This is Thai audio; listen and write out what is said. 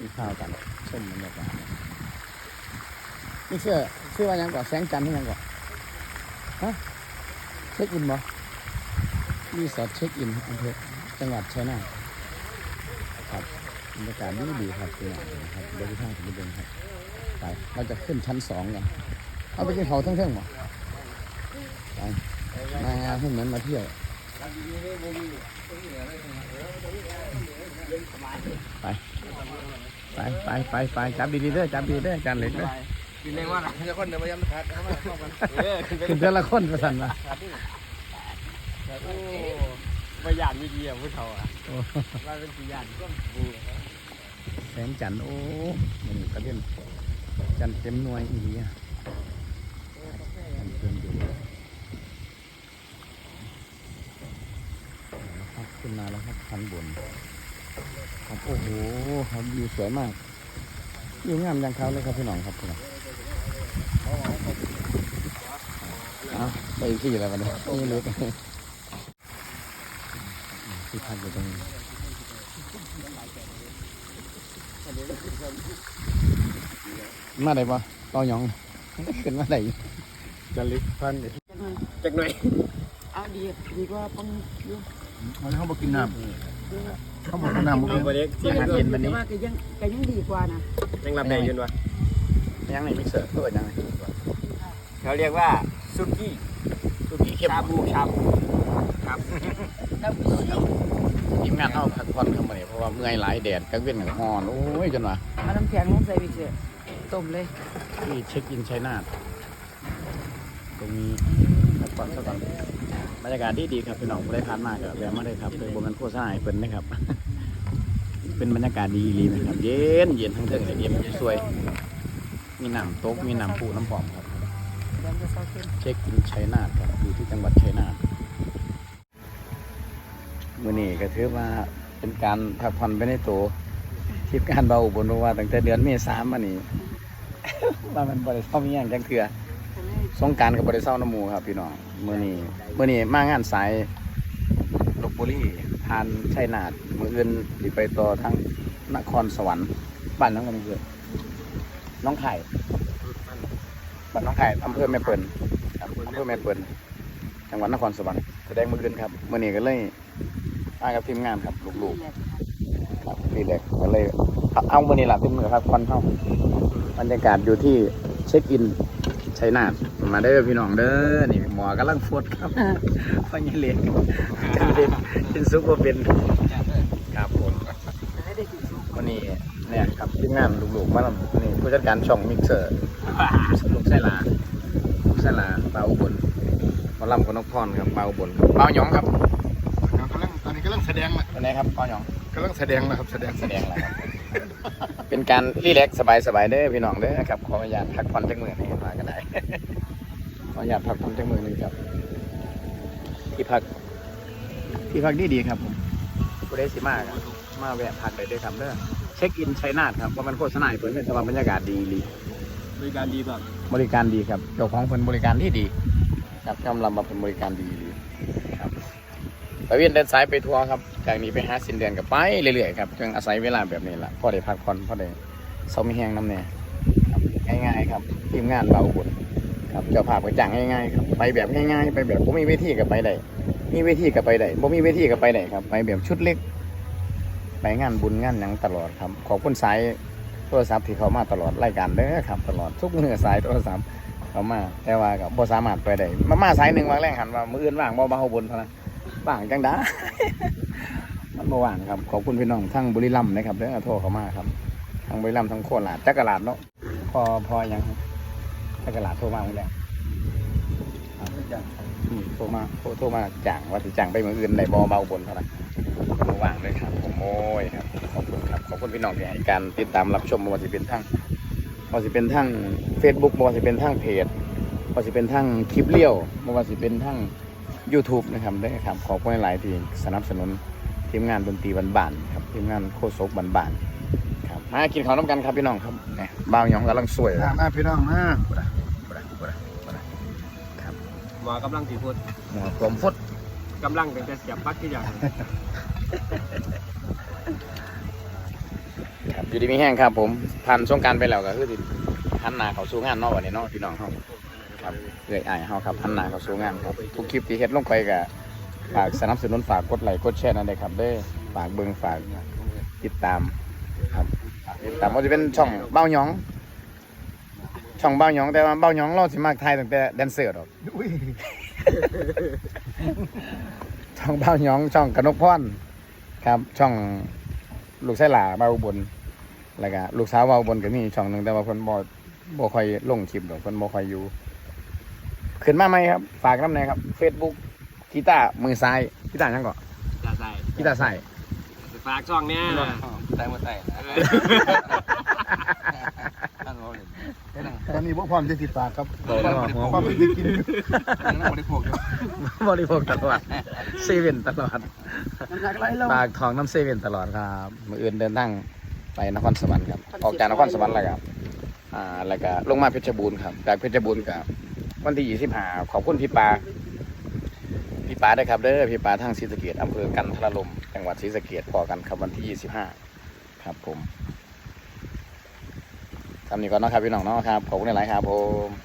มีข้าวกันชมบรรยากาศนี่เชื่อชื่อว่าหยังก่อนแสงจันทร์ที่ยังก่อนฮะเช็คอินบ่รีสอร์ทเช็คอินอำเภอจังหวัดชัยนาทครับบรรยากาศดีดีครับพี่น้องครับเดี๋ยวพี่ท่านจะไปเดินครับไปเราจะขึ้นชั้นสองกันเอาไปกินเขาทั้งเท่งบ่ไปมาให้เหมือนมาเที่ยว ไปไปไปไปจับดีๆเด้อจับดีๆเด้อจานเล็กเด้อกินเองว่านะจะคนเดินมาย้ำทักเข้ามาเข้ากันเออขึ้นไปขึ้นเท่าละคนประสันมาโอ้ประหยัดวิธีอะผู้เฒ่าอะโอ้ว่าเป็นประหยัดก็บูแสงจันทร์โอ้มันกระเด็นจันทร์เต็มหน่วยอีหลีอะจันทร์เต็มอยู่ครับ ขึ้นมาแล้วครับชั้นบนครับโอ้โหครับวิวสวยมากวิวงามอย่างเขาเลยครับพี่น้องครับพี่น้องเอาไปอีกที่อะไรวันนี้นี่เล็กที่พักอยู่ตรงนี้มาได้ปะต่อหยองขึ้นมาได้จะลิฟพันจักหน่อยเอาดีดีกว่าปังอยู่ มันเขาบอกกินน้ำเขาบอกกินน้ำเอาไปเล็กที่อาหารเย็นวันนี้แต่ว่าก็ยังก็ยังดีกว่านะยังรับได้ยืนวะยังไงมิกเซอร์เพื่อยังไงเขาเรียกว่าซุกี้ลูกกี่เข้มชาบูชาบูครับแล้วพี่ทีมงานเขาพักผ่อนเข้ามาเนี่ยเพราะว่าเมื่อยหลายแดดกลางเว้นกับฮอนโอ้ยจนว่าเอาน้ำแข็งลงใส่ไปเถอะต้มเลยที่เช็คอินชัยนาทตรงนี้พักผ่อนซะก่อน บรรยากาศดีดีครับพี่น้องไม่ได้ผ่านมากกับแวะมาเลยครับเลยบนกันโฆษณาให้เพิ่นนะครับ เป็นบรรยากาศดีดีไหมครับ เย็นเย็นทั้งเทิงเลยเย็นสวย มีน้ำตกมีน้ำพุน้ำปอมครับ เช็คอินชัยนาทครับอยู่ที่จังหวัดชัยนาทมื่อนี้ก็ถือว่าเป็นการพักผ่อนไปในตัวทีมการเบาอุบลราะว่าตั้งแต่เดือนเมษามานี่ว่ามันบริเศร้ามีอย่างจังเคือ สงการกับบริเศร้าน้ำมูครับพี่น้องเมื่อนี้มื่อนี้มางานสายลบบุรีทานชัยนาทมืออื่นสิไปต่อทางนครสวรรค์บ้านน้องกันนี่คือน้องไข่บ้านน้องไข่อำเภอแม่เปิลอำเภอแม่เปิลจังหวัดนครสวรรค์แสดงมืออื่นครับเมื่อนี้ก็เลยมากับทีมงานครับลูกๆครับนี่แหละก็เลยเอาเมื่อนี้หลับทีมือครับควันเข้าบรรยากาศอยู่ที่เช็คอิน ชัยนาทมาได้อพี่น้องเด้อนี่หมอกำลังฟดครับพ่อยี่เล็กจันเล็กเป็นซุปเปอร์เป็นครับผมวันนี้เนี่ยครับทีมงานลูกๆมาแล้วนี่ผู้จัดการช่องมิกเซอร์ลูกไส้หลาสลาเบาอุบลหมอลำกับนกพรครับเบาอุบลครับเบาหยองครับกำลังตอนนี้กำลังแสดงนะวันไหนครับเบาหยองกำลังแสดงนะครับแสดงแสดงอะไรครับ เป็นการรีแลกซ์สบายๆเด้อพี่น้องเด้อครับขออนุญาตพักผ่อนจักมือนี่มาก็ได้ ขออนุญาตพักผ่อนจักมือหนึงครับ ที่พัก ที่พักดีดีๆครับผมผู้ได้สิมากมาแวะพักได้ด้วยครับเด้อเช็คอินชัยนาทครับว่ามันโฆษณาให้เพิ่นเป็นแต่ว่าบรรยากาศดีดีบริการดีแบบบริการดีครับเจ้าของเพิ่นบริการที่ดีครับกำลังมาเป็นบริการดีดีครับไปเวียนเดินสายไปทัวร์ครับ จากนี้ไปหาสินเดือนกับไปเรื่อยๆครับจึงอาศัยเวลาแบบนี้แหละพอได้พักผ่อนพอได้เสามีแห้งน้ำเนี่ยง่ายๆครับทีมงานเบาบุญครับเจ้าภาพก็จ้างง่ายๆครับไปแบบง่ายๆไปแบบผมมีเวทีกับไปได้มีเวทีกับไปได้ผมมีเวทีกับไปได้ครับ ไปแบบชุดเล็ก ไปงานบุญงานหยังตลอดครับขอบคุณสายโทรศัพท์ที่เขามาตลอดรายการเด้อครับ ตลอดทุกเนื้อสายโทรศัพท์เขามาแต่ว่าก็บ่สามารถไปได้มามาสายหนึ่งวางแรงหันว่ามืออื่นว่างบ่มาเฮาบนเท่านั้น ว่างจังได้มันบ่ว่างครับ ขอบคุณพี่น้องทั้งบุรีรัมย์นะครับเด้อโทรเขามาครับทั้งบุรีรัมย์ทั้งโคราชจักรลาดเนาะพอพอยังครับจักรลาดโทรมาหมดแล้วครับอืมโทรมาโทรโทรมาจ้างว่าสิจ้างไปเมืออื่นได้บ่เบาบนเท่านั้นบ่ว่างเลยครับผมโอ้ยครับขอบคุณครับขอบคุณพี่น้องที่ให้การติดตามรับชมบ่ว่าสิเป็นทั้งบ่ว่าสิเป็นทั้ง Facebook บ่ว่าสิเป็นทั้งเพจบ่ว่าสิเป็นทั้งคลิปเลี้ยวบ่ว่าสิเป็นทั้ง YouTube นะครับได้ครับขอบคุณหลายๆที่สนับสนุนทีมงานดนตรีบ้านๆครับทีมงานโคศกบ้านๆครับมากินข้าวน้ำกันครับพี่น้องครับนี่บ่าวหยองกำลังสวยครับมาพี่น้องนะครับหมอกำลังสีพูดหมอผมฟดกำลังเป็นจะเสียบปลั๊กที่อย่างครับอยู่ดีมีแห้งครับผมผ่านสงกรารไปแล้วก็คือสิหันหน้าเข้าสู่งานเนาะวันนี้เนาะพี่น้องเฮา ครับเอื้อยอายเฮาครับหันหนาเขาสู่งานครับทุกคลิปที่เฮ็ดลงไปก็ฝากสนับสนุนฝากกดไลค์กดแชร์นั่นเด้ครับเด้อฝากเบิ่งฝากติดตามครับติดตามว่าจะเป็นช่องเบ้าหยอง ช่องเบ้าหยองแต่ว่าเบ้าหยองเราสิมากไทยตั้งแต่แดนเซอร์ดอกช่องเบ้าหยองช่องกนกพรครับ ช่องลูกไส้หลาเบ้าอุบลแล้วก็ลูกสาวเบ้าอุบลก็มีช่องหนึ่งแต่ว่าเพิ่นบ่บ่ค่อยลงคลิปดอกเพิ่นบ่ค่อยอยู่ ขึ้นมาไหมครับ ฝากน้ำหน่อยครับ Facebook กีตาร์มือซ้ายกีตาร์หยังก่อนจะใส่กีตาร์ซ้ายฝากช่องเนี่ยใส่หมดใส่ตอนนี้พวกความจะติดปากครับบอกแล้วว่าหัวความจะกินนั่งบริโภคอยู่บริโภคตลอดเซเว่นตลอดน้ำหนักไหลลงปากทองน้ำเซเว่นตลอดครับมืออื่นเดินทางไปนครสวรรค์ครับ ออกจากนครสวรรค์แล้วครับ อ่า แล้วก็ลงมาเพชรบูรณ์ครับ จากเพชรบูรณ์กับ วันที่ยี่สิบห้าขอบคุณพี่ปาพี่ปาด้วยครับเด้อพี่ปาทางศรีสะเกดอำเภอกันทรลมจังหวัดศรีสะเกดพอกันครับวันที่ยี่สิบห้าครับผมทำนี้ก่อนนะครับพี่น้องเนาะครับขอบคุณหลายครับผม